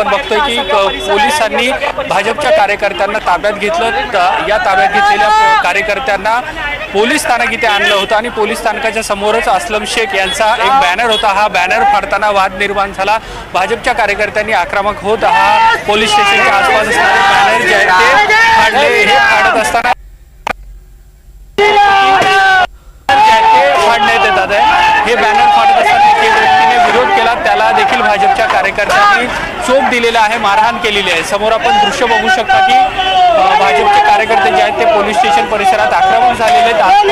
आपण बघतोय की पोलिसांनी भाजपच्या कार्यकर्त्यांना ताब्यात घेतलं. या ताब्यात घेतलेल्या कार्यकर्त्यांना पोलीस स्थानक इथे आणलं होतं आणि पोलीस स्थानकाच्या समोरच अस्लम शेख यांचा एक बॅनर होता. हा बॅनर फाडताना वाद निर्माण झाला. भाजपच्या कार्यकर्त्यांनी आक्रमक होत हा पोलीस स्टेशनच्या आसपास असणारे बॅनर जे आहेत ते फाडले. हे फाडत असताना हे बॅनर फाडत असताना एके व्यक्तीने होता त्याला देखील भाजपच्या कार्यकर्त्यांनी चोप दिलेला आहे मारहाण केलेली आहे. समोर आपण दृश्य बघू शकता की भाजपचे कार्यकर्ते जे आहेत ते पोलीस स्टेशन परिसरात आक्रमक झालेले आहेत.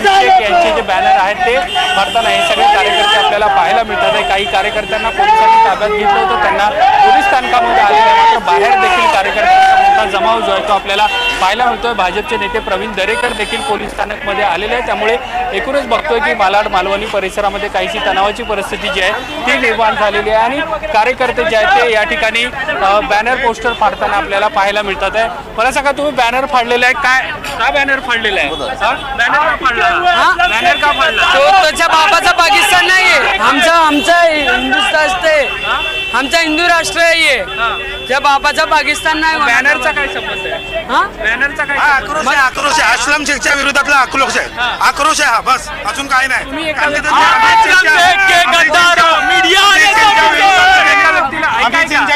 जे शेख यांचे जे बॅनर आहेत ते भरताना हे सगळे कार्यकर्ते आपल्याला पाहायला मिळतात आहे. काही कार्यकर्त्यांना पोलिसांनी ताब्यात घेतलं होतं त्यांना पोलीस स्थानकामध्ये आलेल्या मात्र बाहेर देखील कार्यकर्त्यांचा मोठा जमाव जो आहे तो आपल्याला पाहायला मिळतोय. भाजपचे नेते प्रवीण दरेकर देखील पोलीस स्थानकमध्ये आलेले आहेत. त्यामुळे एकूणच बघतोय की मालाड मालवणी परिसरामध्ये काहीशी तणावाची परिस्थिती जी आहे ती निर्माण झालेली आहे. आणि कार्यकर्ते जे आहेत ते या ठिकाणी बॅनर पोस्टर फाडताना आपल्याला पाहायला मिळतात आहे. मला सांगा तुम्ही बॅनर फाडलेला आहे? काय का बॅनर फाडलेला आहे? बॅनर का फाडला? बॅनर का फाडला? तो त्याच्या बाबाचा पाकिस्तान नाहीये. आमचा आमचा हिंदुस्थान असते. आमचा हिंदू राष्ट्र आहे. त्या बाबाचा पाकिस्तान नाही बॅनरचा काय संबंध आहे? बॅनरचा काय हा? आक्रोश आहे आक्रोश आहे. अस्लम शेखच्या विरोधातला आक्रोश आहे. आक्रोश आहे हा बस. अजून काही नाही.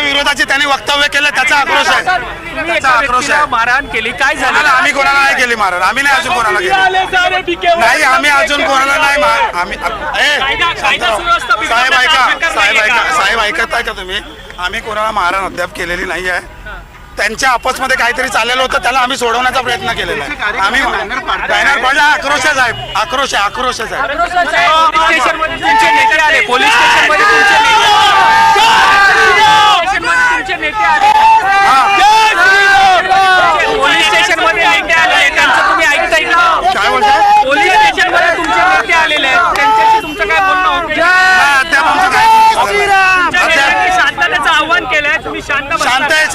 विरोधाचे त्यांनी वक्तव्य केलं त्याचा आक्रोश आहे. तुम्ही त्याचा एका आक्रोश व्यक्तीला आहे. मारहाण केली. काय कोणाला झालं आम्ही कोणाला नाही केली मारण आम्ही नाही अजून कोणाला केली. नाही आम्ही अजून कोणाला नाही मार आम्ही ए, शांतराव. साहेब ऐका. साहेब ऐका. साहेब ऐकत आहे का तुम्ही? आम्ही कोणाला मारण अद्याप केलेली नाही आहे त्यांच्या आपसमध्ये काहीतरी चाललेलं होतं त्याला आम्ही सोडवण्याचा प्रयत्न केलेला आहे. आम्ही बॅनर पडला. आक्रोश आहे साहेब. आक्रोश आहे आक्रोश आहे साहेब. पोलीस स्टेशनमध्ये तुमचे नेते आले पोलीस स्टेशनमध्ये तुमचे नेते स्टेशनमध्ये तुमचे नेते आले पोलीस स्टेशनमध्ये नेते आले त्यांचं तुम्ही ऐकताय का काय बोलताय पोलीस स्टेशनमध्ये तुमचे नेते आलेले आहेत त्यांच्याशी तुमचं काय बोलणं होतं नाही, अद्याप आमचं काय तुमच्या अद्याप नेत्यांनी शांततेचं आव्हान केलंय तुम्ही शांत बसा.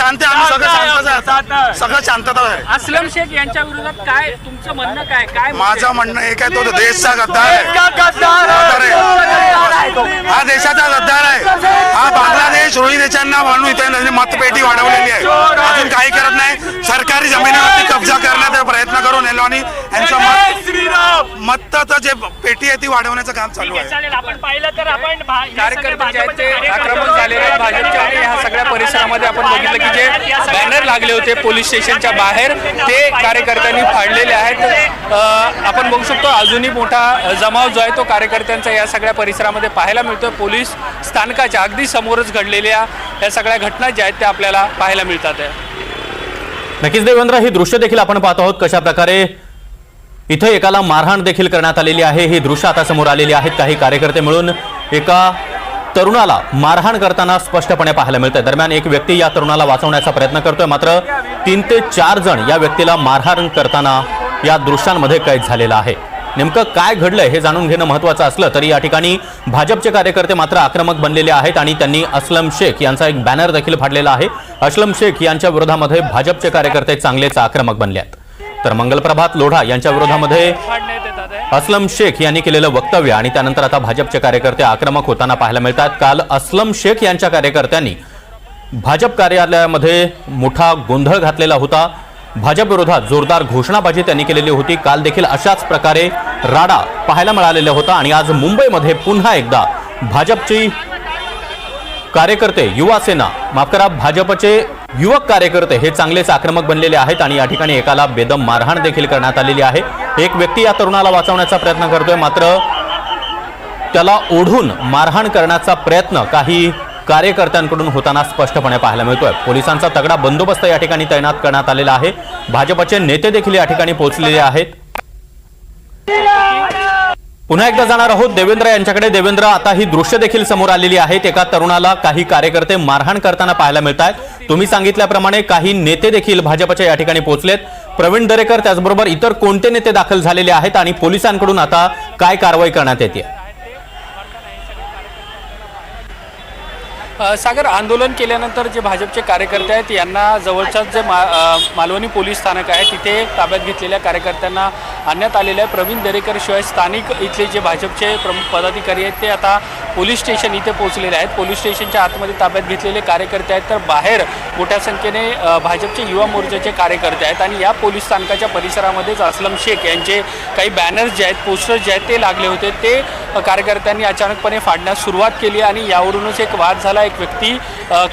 शांत आहे शांत आम्ही सगळं शांतता आहे. सगळं शांतता आहे. अस्लम शेख यांच्या विरोधात काय तुमचं म्हणणं काय? काय माझं म्हणणं एक आहे तो देशचा गद्दार आहे. गद्दार आहे. हा देशाचा गद्दार आहे. हा बांगलादेश रोहिंग्याच्यांना म्हणून इथे त्यांनी मतपेटी वाढवलेली आहे. अजून काही करत नाही. सरकारी जमिनीवरती कब्जा करण्याचा प्रयत्न करून येलो आणि यांचं मत मताचं जे पेटी आहे ती वाढवण्याचं काम चालू आहे. चालेल आपण पाहिलं तर आपण कार्यकर्ते जे आहेत ते आक्रमक आहेत भाजपच्या आणि ह्या सगळ्या परिसरामध्ये आपण बघितलं की जे बॅनर लागले होते पोलीस स्टेशनच्या बाहेर ते कार्यकर्त्यांनी फाडलेले आहेत. अ, आपण बघू शकतो अजूनही मोठा जमाव जो आहे तो कार्यकर्त्यांचा या सगळ्या परिसरामध्ये पाहायला मिळतो पोलीस स्थानकाच्या अगदी समोरच घडलेल्या या सगळ्या घटना ज्या आहेत त्या आपल्याला पाहायला मिळतात. आहे नक्कीच देवेंद्र ही दृश्य देखील आपण पाहत आहोत कशा प्रकारे इथं एकाला मारहाण देखील करण्यात आलेली आहे. ही दृश्य आता समोर आलेली आहेत. काही कार्यकर्ते मिळून एका तरुणाला मारहाण करताना स्पष्टपणे पाहायला मिळतंय. दरम्यान एक व्यक्ती या तरुणाला वाचवण्याचा प्रयत्न करतोय. मात्र तीन ते चार जण या व्यक्तीला मारहाण करताना या दृश्यांमध्ये कैद झालेला आहे. नेमकं काय घडलंय हे जाणून घेणं महत्त्वाचं असलं तरी या ठिकाणी भाजपचे कार्यकर्ते मात्र आक्रमक बनलेले आहेत आणि त्यांनी अस्लम शेख यांचा एक बॅनर देखील फाडलेला आहे. अस्लम शेख यांच्या विरोधामध्ये भाजपचे कार्यकर्ते चांगलेच आक्रमक बनले आहेत. तर मंगलप्रभात लोढा यांच्या विरोधामध्ये असलम अस्लम शेख यांनी केलेलं वक्तव्य आणि त्यानंतर आता भाजपचे कार्यकर्ते आक्रमक होताना पाहायला मिळतात. काल अस्लम शेख यांच्या कार्यकर्त्यांनी भाजप कार्यालयामध्ये मोठा गोंधळ घातलेला होता. भाजप विरोधात जोरदार घोषणाबाजी त्यांनी केलेली होती. काल देखील अशाच प्रकारे राडा पाहायला मिळालेला होता आणि आज मुंबईमध्ये पुन्हा एकदा भाजपची कार्यकर्ते युवा सेना माफ करा भाजपचे युवक कार्यकर्ते हे चांगलेच आक्रमक बनलेले आहेत आणि या ठिकाणी एकाला बेदम मारहाण देखील करण्यात आलेली आहे. एक व्यक्ती या तरुणाला वाचवण्याचा प्रयत्न करतोय मात्र त्याला ओढून मारहाण करण्याचा प्रयत्न काही कार्यकर्त्यांकडून होताना स्पष्टपणे पाहायला मिळतोय. पोलिसांचा तगडा बंदोबस्त या ठिकाणी तैनात करण्यात आलेला आहे. भाजपचे नेते देखील या ठिकाणी पोहोचलेले आहेत. पुन्हा एकदा जाणार आहोत. देवेंद्र यांच्याकडे. देवेंद्र आता ही दृश्य देखील समोर आलेली आहेत. एका तरुणाला काही कार्यकर्ते मारहाण करताना पाहायला मिळत आहेत तुम्ही सांगितल्याप्रमाणे काही नेते देखील भाजपच्या या ठिकाणी पोहोचलेत. प्रवीण दरेकर त्याचबरोबर इतर कोणते नेते दाखल झालेले आहेत आणि पोलिसांकडून आता काय कारवाई करण्यात येते? सागर आंदोलन केल्यानंतर जे भाजपचे कार्यकर्ते आहेत यांना जवळच्याच जे मा मालवणी पोलीस स्थानक आहे तिथे ताब्यात घेतलेल्या कार्यकर्त्यांना आणण्यात आलेलं आहे. प्रवीण दरेकर शिवाय स्थानिक इथले जे भाजपचे प्रमुख पदाधिकारी आहेत ते आता पोलीस स्टेशन इथे पोहोचलेले आहेत. पोलीस स्टेशनच्या आतमध्ये ताब्यात घेतलेले कार्यकर्ते आहेत. तर बाहेर मोठ्या संख्येने भाजपचे युवा मोर्चाचे कार्यकर्ते आहेत. आणि या पोलीस स्थानकाच्या परिसरामध्येच असलम शेख यांचे काही बॅनर्स जे आहेत पोस्टर्स जे आहेत ते लागले होते. ते कार्यकर्त्यांनी अचानकपणे फाडण्यास सुरुवात केली आणि यावरूनच एक वाद झाला. एक व्यक्ती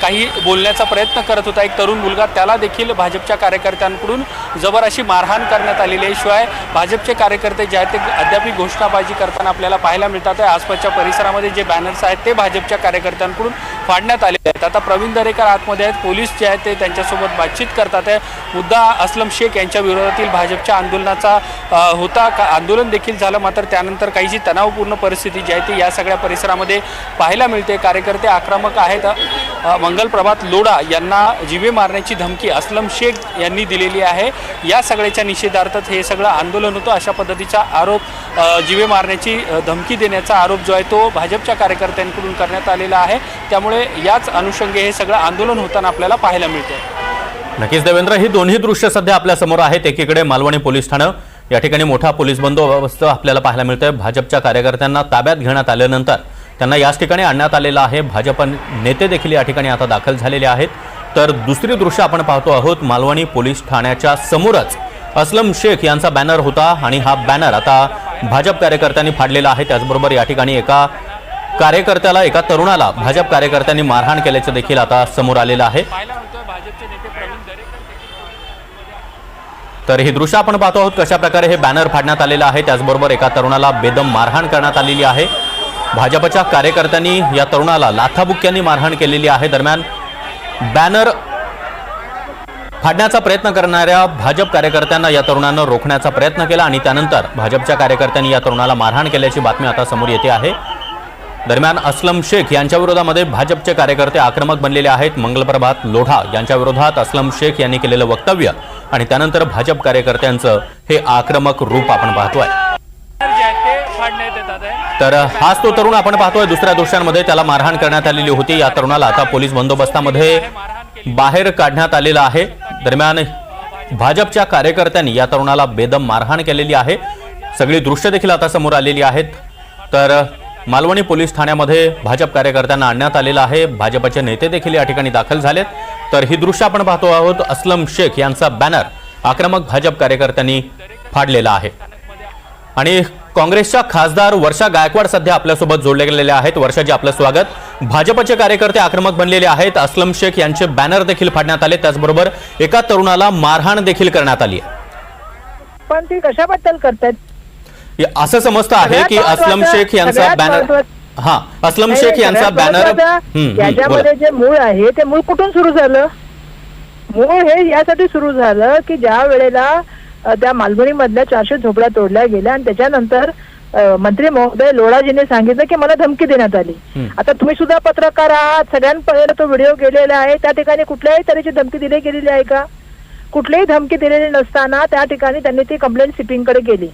काही बोलण्याचा प्रयत्न करत होता. एक तरुण मुलगा त्याला देखील भाजपच्या कार्यकर्त्यांकडून जबर अशी मारहाण करण्यात आलेली आहे. शिवाय भाजपचे कार्यकर्ते जे आहेत ते अद्यापही घोषणाबाजी करताना आपल्याला पाहायला मिळतात आहे. आसपासच्या परिसरामध्ये जे बॅनर्स आहेत ते भाजपच्या कार्यकर्त्यांकडून फाडण्यात आले आहेत. आता प्रवीण दरेकर आतमध्ये आहेत. पोलीस जे आहेत ते त्यांच्यासोबत बातचीत करतात आहे. मुद्दा अस्लम शेख यांच्या विरोधातील भाजपच्या आंदोलनाचा होता. का आंदोलन देखील झालं मात्र त्यानंतर काही जी तणावपूर्ण परिस्थिती जी आहे ती या सगळ्या परिसरामध्ये पाहायला मिळते. कार्यकर्ते आक्रमक आहेत. मंगल मंगलप्रभात लोढा यांना जीवे मारण्याची धमकी अस्लम शेख यांनी दिलेली आहे. या सगळ्याच्या निषेधार्थच हे सगळं आंदोलन होतं. अशा पद्धतीचा आरोप जिवे जीवे मारण्याची धमकी देण्याचा आरोप जो आहे तो भाजपच्या कार्यकर्त्यांकडून करण्यात आलेला आहे. त्यामुळे याच अनुषंगे हे सगळं आंदोलन होताना आपल्याला पाहायला मिळतं नक्कीच देवेंद्र ही दोन्ही दृश्य सध्या आपल्यासमोर आहेत. एकीकडे मालवणी पोलीस ठाणं या ठिकाणी मोठा पोलीस बंदोबस्त आपल्याला पाहायला मिळतोय. भाजपच्या कार्यकर्त्यांना ताब्यात घेण्यात आल्यानंतर त्यांना याच ठिकाणी आणण्यात आलेलं आहे. भाजप नेते देखील या ठिकाणी आता दाखल झालेले आहेत. तर दुसरी दृश्य आपण पाहतो आहोत मालवणी पोलीस ठाण्याच्या समोरच. असलम शेख यांचा बॅनर होता आणि हा बॅनर आता भाजप कार्यकर्त्यांनी फाडलेला आहे. त्याचबरोबर या ठिकाणी एका कार्यकर्त्याला एका तरुणाला भाजप कार्यकर्त्यांनी मारहाण केल्याचं देखील आता समोर आलेलं आहे. तर हे दृश्य आपण पाहतो आहोत कशा प्रकारे हे बॅनर फाडण्यात आलेलं आहे. त्याचबरोबर एका तरुणाला बेदम मारहाण करण्यात आलेली आहे. भाजपच्या कार्यकर्त्यांनी या तरुणाला लाथाबुक्क्यांनी मारहाण केलेली आहे. दरम्यान बॅनर फाडण्याचा प्रयत्न करणाऱ्या भाजप कार्यकर्त्यांना या तरुणानं रोखण्याचा प्रयत्न केला आणि त्यानंतर भाजपच्या कार्यकर्त्यांनी या तरुणाला मारहाण केल्याची बातमी आता समोर येते आहे. दरम्यान असलम शेख यांच्या विरोधामध्ये भाजपचे कार्यकर्ते आक्रमक बनलेले आहेत. मंगलप्रभात लोढा यांच्या विरोधात असलम शेख यांनी केलेलं वक्तव्य आणि त्यानंतर भाजप कार्यकर्त्यांचं हे आक्रमक रूप आपण पाहतोय. आहे तर हाच तो तरुण आपण पाहतोय. दुसऱ्या दृश्यांमध्ये त्याला मारहाण करण्यात आलेली होती. या तरुणाला आता पोलीस बंदोबस्तामध्ये बाहेर काढण्यात आलेलं आहे. दरम्यान भाजपच्या कार्यकर्त्यांनी या तरुणाला बेदम मारहाण केलेली आहे. सगळी दृश्य देखील आता समोर आलेली आहेत. तर मालवणी पोलीस ठाण्यामध्ये भाजप कार्यकर्त्यांना आणण्यात आलेलं आहे. भाजपचे नेते देखील या ठिकाणी दाखल झालेत. तर ही दृश्य आपण पाहतो आहोत. असलम शेख यांचा बॅनर आक्रमक भाजप कार्यकर्त्यांनी फाडलेला आहे. आणि काँग्रेसच्या खासदार वर्षा गायकवाड सध्या आपल्यासोबत जोडले गेलेले आहेत. वर्षाजी आपलं स्वागत. भाजपचे कार्यकर्ते आक्रमक बनलेले आहेत. असलम शेख यांचे बॅनर देखील फाडण्यात आले. त्याचबरोबर एका तरुणाला मारहाण देखील करण्यात आली आहे. पण ते कशाबद्दल करतात असं समजतं आहे की असलम शेख यांचा बॅनर हा असलम शेख यांचा बॅनर. याच्यामध्ये जे मूळ आहे ते मूळ कुठून सुरू झालं मूळ हे यासाठी सुरू झालं की ज्या वेळेला त्या मालवणी मधल्या चारशे झोपड्या तोडल्या गेल्या आणि त्याच्यानंतर मंत्री महोदय लोढाजीने सांगितलं की मला धमकी देण्यात आली. आता तुम्ही सुद्धा पत्रकार आहात सगळ्यांपर्यंत तो व्हिडिओ गेलेला आहे त्या ठिकाणी कुठल्याही तऱ्हेची धमकी दिली गेलेली आहे का कुठलीही धमकी दिलेली नसताना त्या ठिकाणी त्यांनी ती कंप्लेंट सिपिंगकडे केली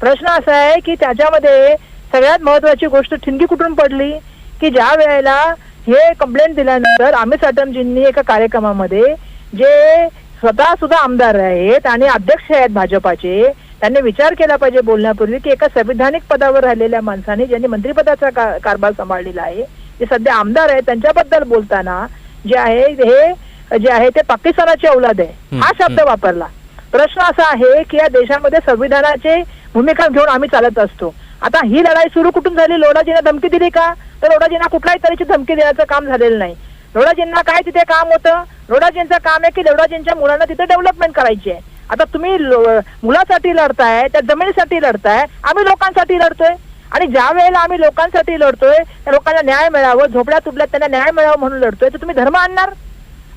प्रश्न असा आहे की त्याच्यामध्ये सगळ्यात महत्वाची गोष्ट ठिणगी कुठून पडली? की ज्या वेळेला हे कंप्लेंट दिल्यानंतर अमित साटमजींनी एका कार्यक्रमामध्ये जे स्वतः सुद्धा आमदार आहेत आणि अध्यक्ष आहेत भाजपाचे त्यांनी विचार केला पाहिजे बोलण्यापूर्वी की एका संविधानिक पदावर राहिलेल्या माणसाने ज्यांनी मंत्रिपदाचा का- कारभार सांभाळलेला आहे जे सध्या आमदार आहेत त्यांच्याबद्दल बोलताना जे आहे हे जे आहे ते पाकिस्तानाची औलाद आहे. हा शब्द वापरला. प्रश्न असा आहे की या देशामध्ये संविधानाचे भूमिका घेऊन आम्ही चालत असतो. आता ही लढाई सुरू कुठून झाली? लोडाजींना धमकी दिली का? तर लोढाजींना कुठल्याही तऱ्हेची धमकी देण्याचं काम झालेलं नाही. लोढाजींना काय तिथे काम होतं? लोढाजींचं काम आहे की लोढाजींच्या मुलांना तिथे डेव्हलपमेंट करायची आहे. आता तुम्ही मुलासाठी लढताय त्या जमिनीसाठी लढताय आम्ही लोकांसाठी लढतोय. आणि ज्या वेळेला आम्ही लोकांसाठी लढतोय त्या लोकांना न्याय मिळावं झोपड्या तुपल्यात त्यांना न्याय मिळावं म्हणून लढतोय. तर तुम्ही धर्म आणणार?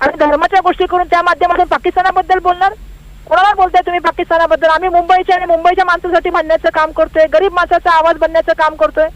आणि धर्माच्या गोष्टी करून त्या माध्यमातून पाकिस्तानाबद्दल बोलणार? कोणाला बोलताय तुम्ही पाकिस्तानाबद्दल? आम्ही मुंबईच्या आणि मुंबईच्या माणसासाठी म्हणण्याचं काम करतोय. गरीब माणसाचा आवाज बनण्याचं काम करतोय.